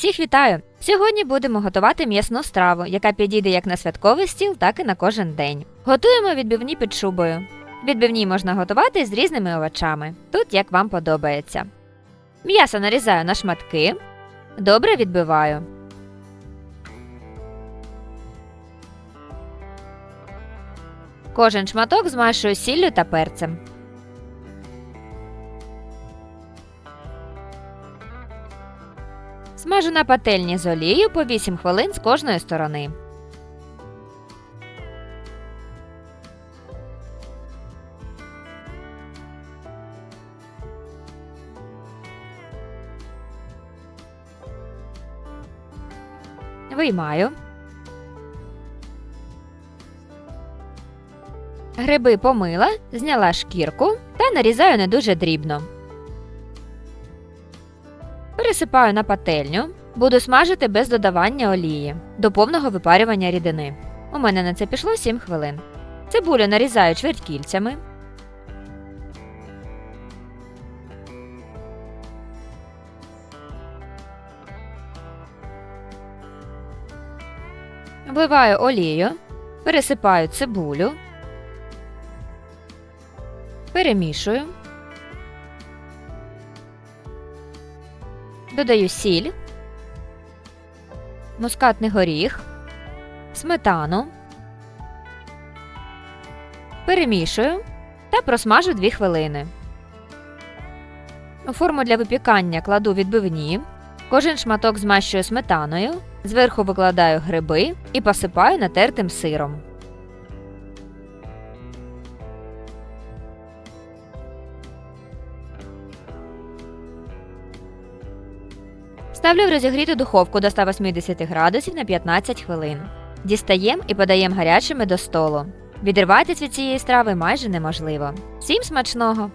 Всіх вітаю! Сьогодні будемо готувати м'ясну страву, яка підійде як на святковий стіл, так і на кожен день. Готуємо відбивні під шубою. Відбивні можна готувати з різними овочами, тут як вам подобається. М'ясо нарізаю на шматки, добре відбиваю. Кожен шматок змащую сіллю та перцем. Смажу на пательні з олією по 8 хвилин з кожної сторони. Виймаю. Гриби помила, зняла шкірку та нарізаю не дуже дрібно. Пересипаю на пательню. Буду смажити без додавання олії до повного випарювання рідини. У мене на це пішло 7 хвилин. Цибулю нарізаю чвертькільцями. Вливаю олію, пересипаю цибулю, перемішую. Додаю сіль, мускатний горіх, сметану, перемішую та просмажу 2 хвилини. У форму для випікання кладу відбивні, кожен шматок змащую сметаною, зверху викладаю гриби і посипаю натертим сиром. Ставлю в розігріту духовку до 180 градусів на 15 хвилин. Дістаємо і подаємо гарячими до столу. Відриватись від цієї страви майже неможливо. Всім смачного!